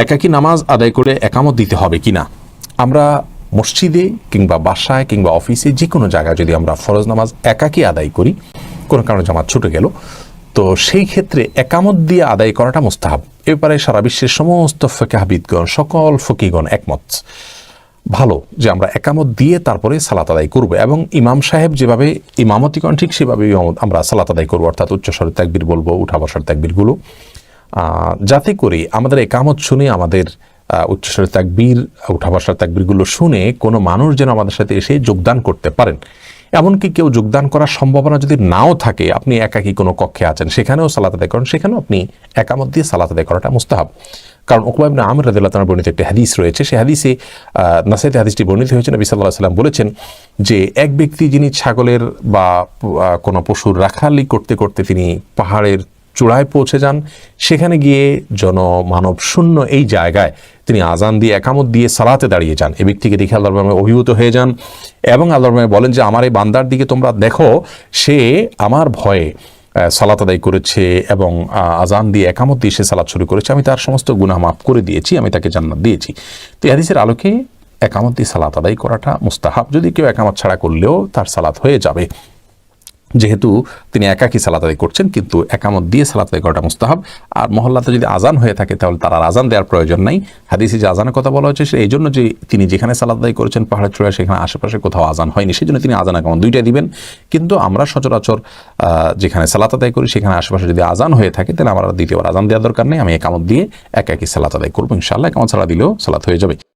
একাকি নামাজ আদায় করে একামত দিতে হবে কিনা? আমরা মসজিদে কিংবা বাসায় কিংবা অফিসে যে কোনো জায়গায় যদি আমরা ফরজ নামাজ একাকি আদায় করি কোনো কারণে জামাত ছুটে গেল তো সেই ক্ষেত্রে একামত দিয়ে আদায় করাটা মুস্তাহাব। এ ব্যাপারে সারা বিশ্বের সমস্ত ফেকাহাবিদগণ সকল ফকিগণ একমত। ভালো যে আমরা একামত দিয়ে তারপরে সালাত আদায় করব এবং ইমাম সাহেব যেভাবে ইমামতি করেন ঠিক সেভাবে আমরা সালাত আদায় করব অর্থাৎ উচ্চস্বরের ত্যাকবির বলব উঠা বসার ত্যাকবিরগুলো আহ, যাতে করে আমাদের একামত শুনে আমাদের আহ, উচ্চস্বরের তাকবীর উঠা বসার তাকবীরগুলো শুনে কোনো মানুষ যেন আমাদের সাথে এসে যোগদান করতে পারেন। এমনকি কেউ যোগদান করার সম্ভাবনা যদি নাও থাকে আপনি একাকী কোনো কক্ষে আছেন সেখানেও সালাত আদায় করেন সেখানেও আপনি একামত দিয়ে সালাত আদায় করাটা মুস্তাহাব। কারণ ওকবা ইবনে আমির রাদিল্লাহ তাআলা বর্ণিত একটি হাদিস রয়েছে সেই হাদিসে নাসাইতে হাদিসটি বর্ণিত হয়েছে নবী আলাইহি সাল্লাম বলেছেন যে এক ব্যক্তি যিনি ছাগলের বা কোনো পশুর রাখালি করতে করতে তিনি পাহাড়ের চূড়ায় পৌঁছে যান। সেখানে গিয়ে জনমানব শূন্য এই জায়গায় তিনি আজান দিয়ে, একামত দিয়ে সালাতে দাঁড়িয়ে যান। এ ব্যক্তিকে দেখে আল্লাহর রহমে অভিভূত হয়ে যান এবং আল্লাহর রহমে বলেন যে, আমার এই বান্দার দিকে তোমরা দেখো, সে আমার ভয়ে সালাত আদায় করেছে এবং আজান দিয়ে, একামত দিয়ে সে সালাত শুরু করেছে। আমি তার সমস্ত গুনাহ মাফ করে দিয়েছি, আমি তাকে জান্নাত দিয়েছি। তো হাদিসের আলোকে একামত দিয়ে সালাত আদায় করাটা মুস্তাহাব। যদি কেউ একামত ছাড়া করলেও তার সালাত হয়ে যাবে। যেহেতু তিনি একাকী সালাত করছেন, কিন্তু একামত দিয়ে সালাত করাটা মুস্তাহাব। আর মহল্লাতে যদি আজান হয়ে থাকে, তাহলে তার আর আজান দেওয়ার প্রয়োজন নাই। হাদিসে যে আজানের কথা বলা হচ্ছে এই জন্য যে তিনি যেখানে সালাত আদায় করেছেন, পাহাড়ের চূড়ায়, সেখানে আশেপাশে কোথাও আজান হয়নি। সেই জন্য তিনি আজান একামত দুইটাই দিবেন। কিন্তু আমরা সচরাচর যেখানে সালাত আদায় করি, সেখানে আশেপাশে যদি আজান হয়ে থাকে, তাহলে আমার দ্বিতীয়বার আজান দেওয়ার দরকার নেই। আমি একামত দিয়ে একাকী সালাত আদায় করব। ইনশাআল্লাহ, একামত সালা দিলেও সালাত হয়ে যাবে।